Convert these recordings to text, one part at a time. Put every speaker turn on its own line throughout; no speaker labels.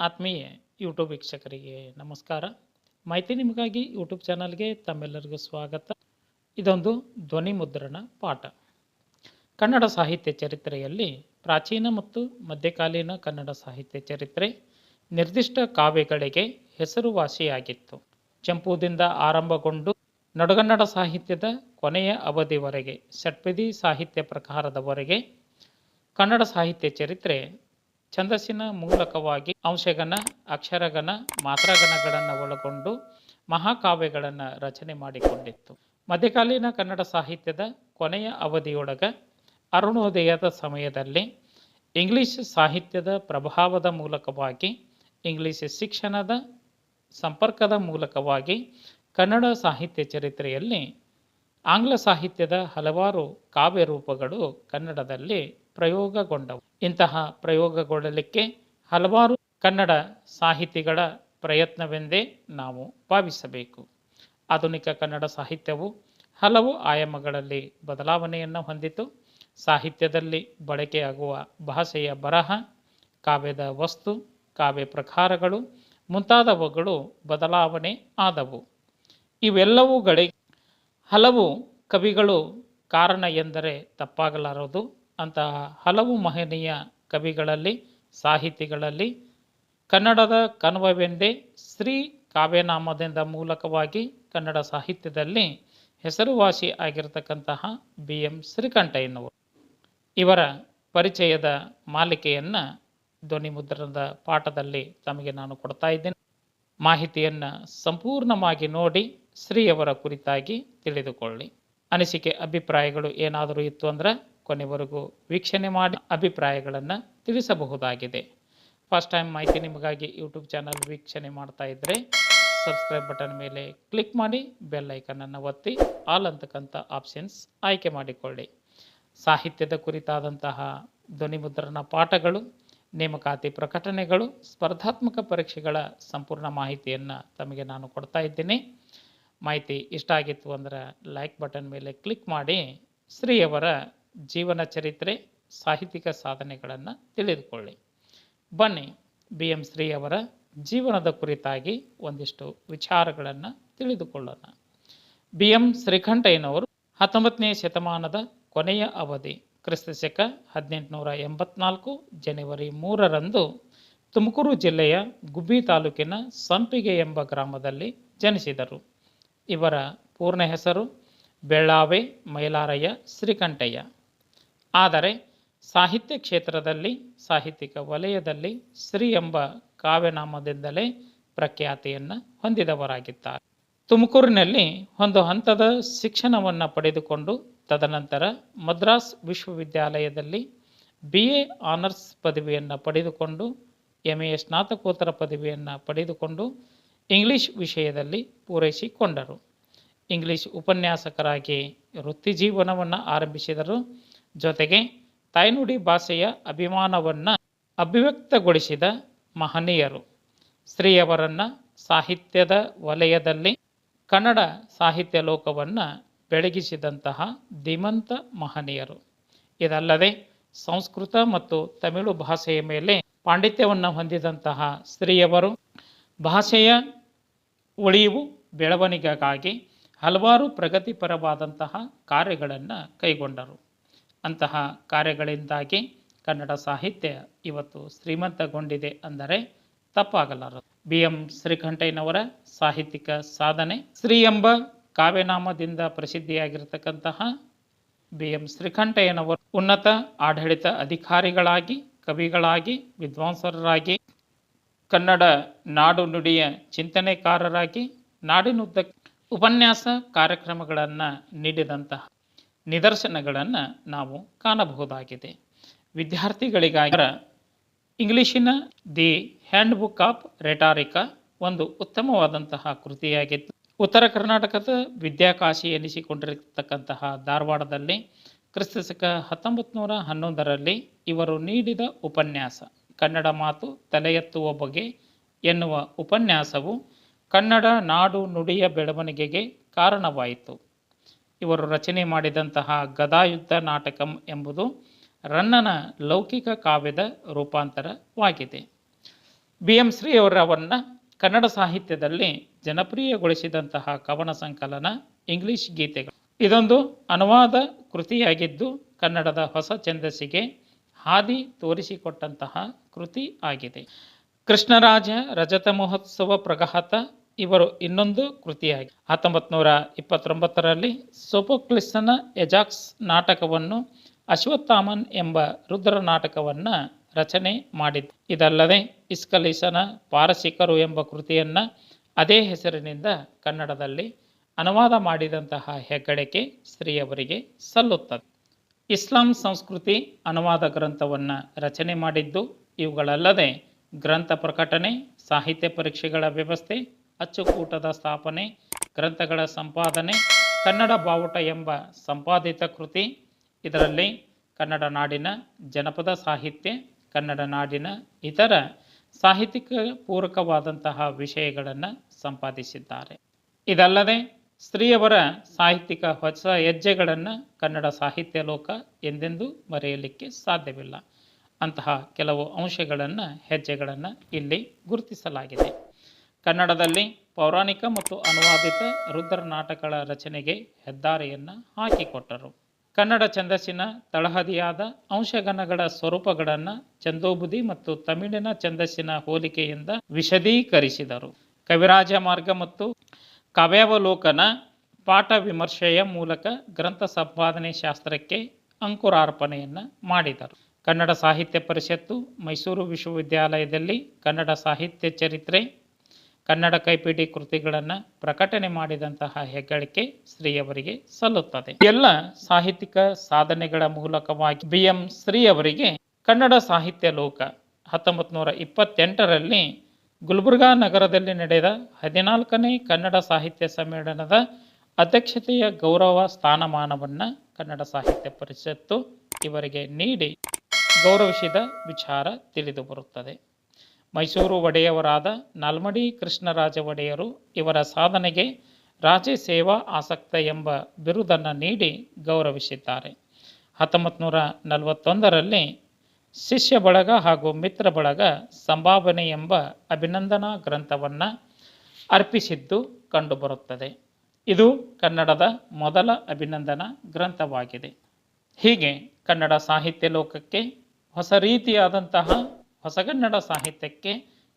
ಆತ್ಮೀಯ ಯೂಟ್ಯೂಬ್ ವೀಕ್ಷಕರಿಗೆ ನಮಸ್ಕಾರ. ಮಾಹಿತಿ ನಿಮಗಾಗಿ ಯೂಟ್ಯೂಬ್ ಚಾನಲ್ಗೆ ತಮ್ಮೆಲ್ಲರಿಗೂ ಸ್ವಾಗತ. ಇದೊಂದು ಧ್ವನಿ ಮುದ್ರಣ ಪಾಠ. ಕನ್ನಡ ಸಾಹಿತ್ಯ ಚರಿತ್ರೆಯಲ್ಲಿ ಪ್ರಾಚೀನ ಮತ್ತು ಮಧ್ಯಕಾಲೀನ ಕನ್ನಡ ಸಾಹಿತ್ಯ ಚರಿತ್ರೆ ನಿರ್ದಿಷ್ಟ ಕಾವ್ಯಗಳಿಗೆ ಹೆಸರುವಾಸಿಯಾಗಿತ್ತು. ಚಂಪುದಿಂದ ಆರಂಭಗೊಂಡು ನಡುಗನ್ನಡ ಸಾಹಿತ್ಯದ ಕೊನೆಯ ಅವಧಿವರೆಗೆ ಷಟ್ಪದಿ ಸಾಹಿತ್ಯ ಪ್ರಕಾರದವರೆಗೆ ಕನ್ನಡ ಸಾಹಿತ್ಯ ಚರಿತ್ರೆ ಛಂದಸ್ಸಿನ ಮೂಲಕವಾಗಿ ಅಂಶಗಣ, ಅಕ್ಷರಗಣ, ಮಾತ್ರಗಣಗಳನ್ನು ಒಳಗೊಂಡು ಮಹಾಕಾವ್ಯಗಳನ್ನು ರಚನೆ ಮಾಡಿಕೊಂಡಿತ್ತು. ಮಧ್ಯಕಾಲೀನ ಕನ್ನಡ ಸಾಹಿತ್ಯದ ಕೊನೆಯ ಅವಧಿಯೊಳಗ ಅರುಣೋದಯದ ಸಮಯದಲ್ಲಿ ಇಂಗ್ಲಿಷ್ ಸಾಹಿತ್ಯದ ಪ್ರಭಾವದ ಮೂಲಕವಾಗಿ, ಇಂಗ್ಲಿಷ್ ಶಿಕ್ಷಣದ ಸಂಪರ್ಕದ ಮೂಲಕವಾಗಿ ಕನ್ನಡ ಸಾಹಿತ್ಯ ಚರಿತ್ರೆಯಲ್ಲಿ ಆಂಗ್ಲ ಸಾಹಿತ್ಯದ ಹಲವಾರು ಕಾವ್ಯ ರೂಪಗಳು ಕನ್ನಡದಲ್ಲಿ ಪ್ರಯೋಗಗೊಂಡವು. ಇಂತಹ ಪ್ರಯೋಗಗೊಳ್ಳಲಿಕ್ಕೆ ಹಲವಾರು ಕನ್ನಡ ಸಾಹಿತಿಗಳ ಪ್ರಯತ್ನವೆಂದೇ ನಾವು ಭಾವಿಸಬೇಕು. ಆಧುನಿಕ ಕನ್ನಡ ಸಾಹಿತ್ಯವು ಹಲವು ಆಯಾಮಗಳಲ್ಲಿ ಬದಲಾವಣೆಯನ್ನು ಹೊಂದಿತು. ಸಾಹಿತ್ಯದಲ್ಲಿ ಬಳಕೆಯಾಗುವ ಭಾಷೆಯ ಬರಹ, ಕಾವ್ಯದ ವಸ್ತು, ಕಾವ್ಯ ಪ್ರಕಾರಗಳು ಮುಂತಾದವುಗಳು ಬದಲಾವಣೆ ಆದವು. ಇವೆಲ್ಲವುಗಳಿಗೆ ಹಲವು ಕವಿಗಳು ಕಾರಣ ಎಂದರೆ ತಪ್ಪಾಗಲಾರದು. ಅಂತಹ ಹಲವು ಮಹನೀಯ ಕವಿಗಳಲ್ಲಿ, ಸಾಹಿತಿಗಳಲ್ಲಿ ಕನ್ನಡದ ಕನ್ವವೆಂದೇ ಶ್ರೀ ಕಾವ್ಯನಾಮದಿಂದ ಮೂಲಕವಾಗಿ ಕನ್ನಡ ಸಾಹಿತ್ಯದಲ್ಲಿ ಹೆಸರುವಾಸಿ ಆಗಿರತಕ್ಕಂತಹ ಬಿ ಎಂ ಶ್ರೀಕಂಠಯ್ಯನವರು ಇವರ ಪರಿಚಯದ ಮಾಲಿಕೆಯನ್ನು ಧ್ವನಿಮುದ್ರಣದ ಪಾಠದಲ್ಲಿ ತಮಗೆ ನಾನು ಕೊಡ್ತಾ ಇದ್ದೇನೆ. ಮಾಹಿತಿಯನ್ನು ಸಂಪೂರ್ಣವಾಗಿ ನೋಡಿ ಶ್ರೀಯವರ ಕುರಿತಾಗಿ ತಿಳಿದುಕೊಳ್ಳಿ. ಅನಿಸಿಕೆ, ಅಭಿಪ್ರಾಯಗಳು ಏನಾದರೂ ಇತ್ತು ಅಂದ್ರೆ ಕೊನೆವರೆಗೂ ವೀಕ್ಷಣೆ ಮಾಡಿ ಅಭಿಪ್ರಾಯಗಳನ್ನು ತಿಳಿಸಬಹುದಾಗಿದೆ. ಫಸ್ಟ್ ಟೈಮ್ ಮಾಹಿತಿ ನಿಮಗಾಗಿ ಯೂಟ್ಯೂಬ್ ಚಾನಲ್ ವೀಕ್ಷಣೆ ಮಾಡ್ತಾ ಇದ್ದರೆ ಸಬ್ಸ್ಕ್ರೈಬ್ ಬಟನ್ ಮೇಲೆ ಕ್ಲಿಕ್ ಮಾಡಿ ಬೆಲ್ ಐಕನನ್ನು ಒತ್ತಿ ಆಲ್ ಅಂತಕ್ಕಂಥ ಆಪ್ಷನ್ಸ್ ಆಯ್ಕೆ ಮಾಡಿಕೊಳ್ಳಿ. ಸಾಹಿತ್ಯದ ಕುರಿತಾದಂತಹ ಧ್ವನಿಮುದ್ರಣ ಪಾಠಗಳು, ನೇಮಕಾತಿ ಪ್ರಕಟಣೆಗಳು, ಸ್ಪರ್ಧಾತ್ಮಕ ಪರೀಕ್ಷೆಗಳ ಸಂಪೂರ್ಣ ಮಾಹಿತಿಯನ್ನು ತಮಗೆ ನಾನು ಕೊಡ್ತಾ ಇದ್ದೀನಿ. ಮಾಹಿತಿ ಇಷ್ಟ ಆಗಿತ್ತು ಅಂದ್ರೆ ಲೈಕ್ ಬಟನ್ ಮೇಲೆ ಕ್ಲಿಕ್ ಮಾಡಿ ಶ್ರೀಯವರ ಜೀವನ ಚರಿತ್ರೆ, ಸಾಹಿತ್ಯಿಕ ಸಾಧನೆಗಳನ್ನು ತಿಳಿದುಕೊಳ್ಳಿ. ಬನ್ನಿ ಬಿ ಎಂ ಶ್ರೀಯವರ ಜೀವನದ ಕುರಿತಾಗಿ ಒಂದಿಷ್ಟು ವಿಚಾರಗಳನ್ನು ತಿಳಿದುಕೊಳ್ಳೋಣ. ಬಿ ಎಂ ಶ್ರೀಕಂಠಯ್ಯನವರು ಹತ್ತೊಂಬತ್ತನೇ ಶತಮಾನದ ಕೊನೆಯ ಅವಧಿ ಕ್ರಿಸ್ತಶಕ ಹದಿನೆಂಟುನೂರ ಎಂಬತ್ನಾಲ್ಕು ಜನವರಿ ಮೂರರಂದು ತುಮಕೂರು ಜಿಲ್ಲೆಯ ಗುಬ್ಬಿ ತಾಲೂಕಿನ ಸಂಪಿಗೆ ಎಂಬ ಗ್ರಾಮದಲ್ಲಿ ಜನಿಸಿದರು. ಇವರ ಪೂರ್ಣ ಹೆಸರು ಬೆಳ್ಳಾವೆ ಮೈಲಾರಯ್ಯ ಶ್ರೀಕಂಠಯ್ಯ. ಆದರೆ ಸಾಹಿತ್ಯ ಕ್ಷೇತ್ರದಲ್ಲಿ, ಸಾಹಿತ್ಯಿಕ ವಲಯದಲ್ಲಿ ಶ್ರೀ ಎಂಬ ಕಾವ್ಯನಾಮದಿಂದಲೇ ಪ್ರಖ್ಯಾತಿಯನ್ನು ಹೊಂದಿದವರಾಗಿದ್ದಾರೆ. ತುಮಕೂರಿನಲ್ಲಿ ಒಂದು ಹಂತದ ಶಿಕ್ಷಣವನ್ನು ಪಡೆದುಕೊಂಡು ತದನಂತರ ಮದ್ರಾಸ್ ವಿಶ್ವವಿದ್ಯಾಲಯದಲ್ಲಿ ಬಿ ಎ ಆನರ್ಸ್ ಪದವಿಯನ್ನು ಪಡೆದುಕೊಂಡು ಎಂ ಎ ಸ್ನಾತಕೋತ್ತರ ಪದವಿಯನ್ನು ಪಡೆದುಕೊಂಡು ಇಂಗ್ಲಿಷ್ ವಿಷಯದಲ್ಲಿ ಪೂರೈಸಿಕೊಂಡರು. ಇಂಗ್ಲಿಷ್ ಉಪನ್ಯಾಸಕರಾಗಿ ವೃತ್ತಿ ಜೀವನವನ್ನು ಆರಂಭಿಸಿದರು. ಜೊತೆಗೆ ತಾಯ್ನುಡಿ ಭಾಷೆಯ ಅಭಿಮಾನವನ್ನು ಅಭಿವ್ಯಕ್ತಗೊಳಿಸಿದ ಮಹನೀಯರು. ಸ್ತ್ರೀಯವರನ್ನು ಸಾಹಿತ್ಯದ ವಲಯದಲ್ಲಿ ಕನ್ನಡ ಸಾಹಿತ್ಯ ಲೋಕವನ್ನು ಬೆಳಗಿಸಿದಂತಹ ಧೀಮಂತ ಮಹನೀಯರು. ಇದಲ್ಲದೆ ಸಂಸ್ಕೃತ ಮತ್ತು ತಮಿಳು ಭಾಷೆಯ ಮೇಲೆ ಪಾಂಡಿತ್ಯವನ್ನು ಹೊಂದಿದಂತಹ ಸ್ತ್ರೀಯವರು ಭಾಷೆಯ ಉಳಿವು, ಬೆಳವಣಿಗೆಗಾಗಿ ಹಲವಾರು ಪ್ರಗತಿಪರವಾದಂತಹ ಕಾರ್ಯಗಳನ್ನು ಕೈಗೊಂಡರು. ಅಂತಹ ಕಾರ್ಯಗಳಿಂದಾಗಿ ಕನ್ನಡ ಸಾಹಿತ್ಯ ಇವತ್ತು ಶ್ರೀಮಂತಗೊಂಡಿದೆ ಅಂದರೆ ತಪ್ಪಾಗಲಾರದು. ಬಿ ಎಂ ಶ್ರೀಕಂಠಯ್ಯನವರ ಸಾಹಿತ್ಯಿಕ ಸಾಧನೆ ಶ್ರೀ ಎಂಬ ಕಾವ್ಯನಾಮದಿಂದ ಪ್ರಸಿದ್ಧಿಯಾಗಿರತಕ್ಕಂತಹ ಬಿ ಎಂ ಶ್ರೀಕಂಠಯ್ಯನವರು ಉನ್ನತ ಆಡಳಿತ ಅಧಿಕಾರಿಗಳಾಗಿ, ಕವಿಗಳಾಗಿ, ವಿದ್ವಾಂಸರಾಗಿ, ಕನ್ನಡ ನಾಡು ನುಡಿಯ ಚಿಂತನೆಕಾರರಾಗಿ, ನಾಡಿನುದ್ದ ಉಪನ್ಯಾಸ ಕಾರ್ಯಕ್ರಮಗಳನ್ನು ನೀಡಿದಂತಹ ನಿದರ್ಶನಗಳನ್ನು ನಾವು ಕಾಣಬಹುದಾಗಿದೆ. ವಿದ್ಯಾರ್ಥಿಗಳಿಗಾಗಿ ಇಂಗ್ಲಿಷಿನ ದಿ ಹ್ಯಾಂಡ್ ಬುಕ್ ಆಫ್ ರೆಟಾರಿಕಾ ಒಂದು ಉತ್ತಮವಾದಂತಹ ಕೃತಿಯಾಗಿತ್ತು. ಉತ್ತರ ಕರ್ನಾಟಕದ ವಿದ್ಯಾಕಾಶಿ ಎನಿಸಿಕೊಂಡಿರತಕ್ಕಂತಹ ಧಾರವಾಡದಲ್ಲಿ ಕ್ರಿಸ್ತಶಕ ಹತ್ತೊಂಬತ್ತು ನೂರ ಹನ್ನೊಂದರಲ್ಲಿ ಇವರು ನೀಡಿದ ಉಪನ್ಯಾಸ. ಕನ್ನಡ ಮಾತು ತಲೆ ಎತ್ತುವ ಬಗೆ ಎನ್ನುವ ಉಪನ್ಯಾಸವು ಕನ್ನಡ ನಾಡು ನುಡಿಯ ಬೆಳವಣಿಗೆಗೆ ಕಾರಣವಾಯಿತು. ಇವರು ರಚನೆ ಮಾಡಿದಂತಹ ಗದಾಯುದ್ಧ ನಾಟಕಂ ಎಂಬುದು ರನ್ನನ ಲೌಕಿಕ ಕಾವ್ಯದ ರೂಪಾಂತರವಾಗಿದೆ. ಬಿ ಎಂ ಶ್ರೀಯವರವನ್ನು ಕನ್ನಡ ಸಾಹಿತ್ಯದಲ್ಲಿ ಜನಪ್ರಿಯಗೊಳಿಸಿದಂತಹ ಕವನ ಸಂಕಲನ ಇಂಗ್ಲಿಷ್ ಗೀತೆಗಳು. ಇದೊಂದು ಅನುವಾದ ಕೃತಿಯಾಗಿದ್ದು ಕನ್ನಡದ ಹೊಸ ಛಂದಸ್ಸಿಗೆ ಹಾದಿ ತೋರಿಸಿಕೊಟ್ಟಂತಹ ಕೃತಿ ಆಗಿದೆ. ಕೃಷ್ಣರಾಜ ರಜತ ಮಹೋತ್ಸವ ಪ್ರಗಹತ ಇವರು ಇನ್ನೊಂದು ಕೃತಿಯಾಗಿ. ಹತ್ತೊಂಬತ್ತು ನೂರ ಇಪ್ಪತ್ತೊಂಬತ್ತರಲ್ಲಿ ಸೋಪೋಕ್ಲಿಸ್ಸನ ಎಜಾಕ್ಸ್ ನಾಟಕವನ್ನು ಅಶ್ವತ್ಥಾಮನ್ ಎಂಬ ರುದ್ರ ನಾಟಕವನ್ನು ರಚನೆ ಮಾಡಿದ್ದು. ಇದಲ್ಲದೆ ಇಸ್ಕಲಿಸನ ಪಾರಸಿಕರು ಎಂಬ ಕೃತಿಯನ್ನು ಅದೇ ಹೆಸರಿನಿಂದ ಕನ್ನಡದಲ್ಲಿ ಅನುವಾದ ಮಾಡಿದಂತಹ ಹೆಗ್ಗಳಿಕೆ ಸ್ತ್ರೀಯವರಿಗೆ ಸಲ್ಲುತ್ತದೆ. ಇಸ್ಲಾಂ ಸಂಸ್ಕೃತಿ ಅನುವಾದ ಗ್ರಂಥವನ್ನು ರಚನೆ ಮಾಡಿದ್ದು ಇವುಗಳಲ್ಲದೆ ಗ್ರಂಥ ಪ್ರಕಟಣೆ, ಸಾಹಿತ್ಯ ಪರೀಕ್ಷೆಗಳ ವ್ಯವಸ್ಥೆ ಅಚ್ಚುಕೂಟದ ಸ್ಥಾಪನೆ, ಗ್ರಂಥಗಳ ಸಂಪಾದನೆ, ಕನ್ನಡ ಬಾವುಟ ಎಂಬ ಸಂಪಾದಿತ ಕೃತಿ. ಇದರಲ್ಲಿ ಕನ್ನಡ ನಾಡಿನ ಜನಪದ ಸಾಹಿತ್ಯ, ಕನ್ನಡ ನಾಡಿನ ಇತರ ಸಾಹಿತ್ಯಿಕ ಪೂರಕವಾದಂತಹ ವಿಷಯಗಳನ್ನು ಸಂಪಾದಿಸಿದ್ದಾರೆ. ಇದಲ್ಲದೆ ಸ್ತ್ರೀಯವರ ಸಾಹಿತ್ಯಿಕ ಹೊಸ ಹೆಜ್ಜೆಗಳನ್ನು ಕನ್ನಡ ಸಾಹಿತ್ಯ ಲೋಕ ಎಂದೆಂದೂ ಮರೆಯಲಿಕ್ಕೆ ಸಾಧ್ಯವಿಲ್ಲ. ಅಂತಹ ಕೆಲವು ಅಂಶಗಳನ್ನು, ಹೆಜ್ಜೆಗಳನ್ನು ಇಲ್ಲಿ ಗುರುತಿಸಲಾಗಿದೆ. ಕನ್ನಡದಲ್ಲಿ ಪೌರಾಣಿಕ ಮತ್ತು ಅನುವಾದಿತ ರುದ್ರ ನಾಟಕಗಳ ರಚನೆಗೆ ಹೆದ್ದಾರಿಯನ್ನು ಹಾಕಿಕೊಟ್ಟರು. ಕನ್ನಡ ಛಂದಸ್ಸಿನ ತಳಹದಿಯಾದ ಅಂಶಗಣಗಳ ಸ್ವರೂಪಗಳನ್ನು ಚಂದೋಬುದಿ ಮತ್ತು ತಮಿಳಿನ ಛಂದಸ್ಸಿನ ಹೋಲಿಕೆಯಿಂದ ವಿಶದೀಕರಿಸಿದರು. ಕವಿರಾಜ ಮಾರ್ಗ ಮತ್ತು ಕಾವ್ಯಾವಲೋಕನ ಪಾಠ ವಿಮರ್ಶೆಯ ಮೂಲಕ ಗ್ರಂಥ ಸಂಪಾದನೆ ಶಾಸ್ತ್ರಕ್ಕೆ ಅಂಕುರಾರ್ಪಣೆಯನ್ನು ಮಾಡಿದರು. ಕನ್ನಡ ಸಾಹಿತ್ಯ ಪರಿಷತ್ತು ಮೈಸೂರು ವಿಶ್ವವಿದ್ಯಾಲಯದಲ್ಲಿ ಕನ್ನಡ ಸಾಹಿತ್ಯ ಚರಿತ್ರೆ ಕನ್ನಡ ಕೈಪಿಡಿ ಕೃತಿಗಳನ್ನು ಪ್ರಕಟಣೆ ಮಾಡಿದಂತಹ ಹೆಗ್ಗಳಿಕೆ ಶ್ರೀಯವರಿಗೆ ಸಲ್ಲುತ್ತದೆ. ಎಲ್ಲ ಸಾಹಿತ್ಯಿಕ ಸಾಧನೆಗಳ ಮೂಲಕವಾಗಿ ಬಿ ಎಂ ಶ್ರೀಯವರಿಗೆ ಕನ್ನಡ ಸಾಹಿತ್ಯ ಲೋಕ ಹತ್ತೊಂಬತ್ತು ನೂರ ಇಪ್ಪತ್ತೆಂಟರಲ್ಲಿ ಗುಲ್ಬರ್ಗಾ ನಗರದಲ್ಲಿ ನಡೆದ ಹದಿನಾಲ್ಕನೇ ಕನ್ನಡ ಸಾಹಿತ್ಯ ಸಮ್ಮೇಳನದ ಅಧ್ಯಕ್ಷತೆಯ ಗೌರವ ಸ್ಥಾನಮಾನವನ್ನು ಕನ್ನಡ ಸಾಹಿತ್ಯ ಪರಿಷತ್ತು ಇವರಿಗೆ ನೀಡಿ ಗೌರವಿಸಿದ ವಿಚಾರ ತಿಳಿದು ಬರುತ್ತದೆ. ಮೈಸೂರು ಒಡೆಯವರಾದ ನಾಲ್ಮಡಿ ಕೃಷ್ಣರಾಜ ಒಡೆಯರು ಇವರ ಸಾಧನೆಗೆ ರಾಜ ಸೇವಾ ಆಸಕ್ತ ಎಂಬ ಬಿರುದನ್ನು ನೀಡಿ ಗೌರವಿಸಿದ್ದಾರೆ. ಹತ್ತೊಂಬತ್ತು ನೂರ ನಲವತ್ತೊಂದರಲ್ಲಿ ಶಿಷ್ಯ ಬಳಗ ಹಾಗೂ ಮಿತ್ರ ಬಳಗ ಸಂಭಾವನೆ ಎಂಬ ಅಭಿನಂದನಾ ಗ್ರಂಥವನ್ನು ಅರ್ಪಿಸಿದ್ದು ಕಂಡುಬರುತ್ತದೆ. ಇದು ಕನ್ನಡದ ಮೊದಲ ಅಭಿನಂದನಾ ಗ್ರಂಥವಾಗಿದೆ. ಹೀಗೆ ಕನ್ನಡ ಸಾಹಿತ್ಯ ಲೋಕಕ್ಕೆ ಹೊಸ ರೀತಿಯಾದಂತಹ ಹೊಸಗನ್ನಡ ಸಾಹಿತ್ಯಕ್ಕೆ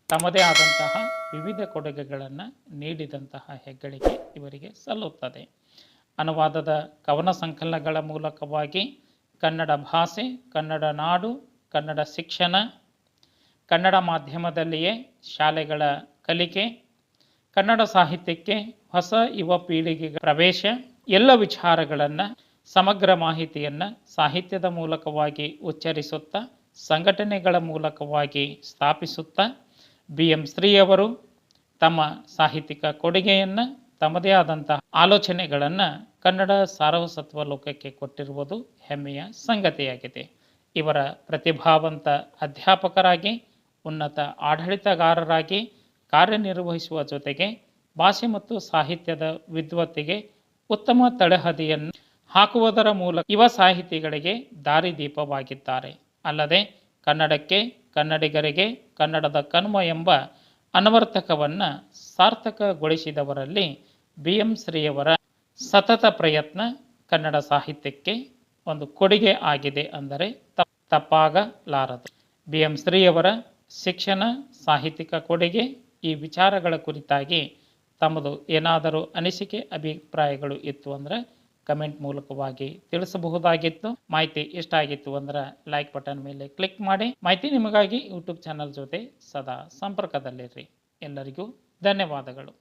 ತಮ್ಮದೇ ಆದಂತಹ ವಿವಿಧ ಕೊಡುಗೆಗಳನ್ನು ನೀಡಿದಂತಹ ಹೆಗ್ಗಳಿಕೆ ಇವರಿಗೆ ಸಲ್ಲುತ್ತದೆ. ಅನುವಾದದ ಕವನ ಸಂಕಲನಗಳ ಮೂಲಕವಾಗಿ ಕನ್ನಡ ಭಾಷೆ, ಕನ್ನಡ ನಾಡು, ಕನ್ನಡ ಶಿಕ್ಷಣ, ಕನ್ನಡ ಮಾಧ್ಯಮದಲ್ಲಿಯೇ ಶಾಲೆಗಳ ಕಲಿಕೆ, ಕನ್ನಡ ಸಾಹಿತ್ಯಕ್ಕೆ ಹೊಸ ಯುವ ಪೀಳಿಗೆಗೆ ಪ್ರವೇಶ, ಎಲ್ಲ ವಿಚಾರಗಳನ್ನು ಸಮಗ್ರ ಮಾಹಿತಿಯನ್ನು ಸಾಹಿತ್ಯದ ಮೂಲಕವಾಗಿ ಉಚ್ಚರಿಸುತ್ತಾ ಸಂಘಟನೆಗಳ ಮೂಲಕವಾಗಿ ಸ್ಥಾಪಿಸುತ್ತಾ ಬಿ ಎಂ ಶ್ರೀಯವರು ತಮ್ಮ ಸಾಹಿತ್ಯಿಕ ಕೊಡುಗೆಯನ್ನು, ತಮ್ಮದೇ ಆದಂತಹ ಆಲೋಚನೆಗಳನ್ನು ಕನ್ನಡ ಸಾರವಸತ್ವ ಲೋಕಕ್ಕೆ ಕೊಟ್ಟಿರುವುದು ಹೆಮ್ಮೆಯ ಸಂಗತಿಯಾಗಿದೆ. ಇವರ ಪ್ರತಿಭಾವಂತ ಅಧ್ಯಾಪಕರಾಗಿ, ಉನ್ನತ ಆಡಳಿತಗಾರರಾಗಿ ಕಾರ್ಯನಿರ್ವಹಿಸುವ ಜೊತೆಗೆ ಭಾಷೆ ಮತ್ತು ಸಾಹಿತ್ಯದ ವಿದ್ವತ್ತಿಗೆ ಉತ್ತಮ ತಳಹದಿಯನ್ನು ಹಾಕುವುದರ ಮೂಲಕ ಯುವ ಸಾಹಿತಿಗಳಿಗೆ ದಾರಿದೀಪವಾಗಿದ್ದಾರೆ. ಅಲ್ಲದೆ ಕನ್ನಡಕ್ಕೆ, ಕನ್ನಡಿಗರಿಗೆ ಕನ್ನಡದ ಕನ್ಮ ಎಂಬ ಅನವರ್ತಕವನ್ನು ಸಾರ್ಥಕಗೊಳಿಸಿದವರಲ್ಲಿ ಬಿ ಎಂ ಶ್ರೀಯವರ ಸತತ ಪ್ರಯತ್ನ ಕನ್ನಡ ಸಾಹಿತ್ಯಕ್ಕೆ ಒಂದು ಕೊಡುಗೆ ಆಗಿದೆ ಅಂದರೆ ತಪ್- ತಪ್ಪಾಗಲಾರದು. ಬಿ ಎಂ ಶ್ರೀಯವರ ಶಿಕ್ಷಣ, ಸಾಹಿತ್ಯಿಕ ಕೊಡುಗೆ ಈ ವಿಚಾರಗಳ ಕುರಿತಾಗಿ ತಮ್ಮದು ಏನಾದರೂ ಅನಿಸಿಕೆ, ಅಭಿಪ್ರಾಯಗಳು ಇತ್ತು ಅಂದರೆ ಕಮೆಂಟ್ ಮೂಲಕವಾಗಿ ತಿಳಿಸಬಹುದಾಗಿತ್ತು. ಮಾಹಿತಿ ಇಷ್ಟ ಆಗಿತ್ತು ಅಂದ್ರೆ ಲೈಕ್ ಬಟನ್ ಮೇಲೆ ಕ್ಲಿಕ್ ಮಾಡಿ. ಮಾಹಿತಿ ನಿಮಗಾಗಿ ಯೂಟ್ಯೂಬ್ ಚಾನಲ್ ಜೊತೆ ಸದಾ ಸಂಪರ್ಕದಲ್ಲಿರ್ರಿ ಎಲ್ಲರಿಗೂ ಧನ್ಯವಾದಗಳು.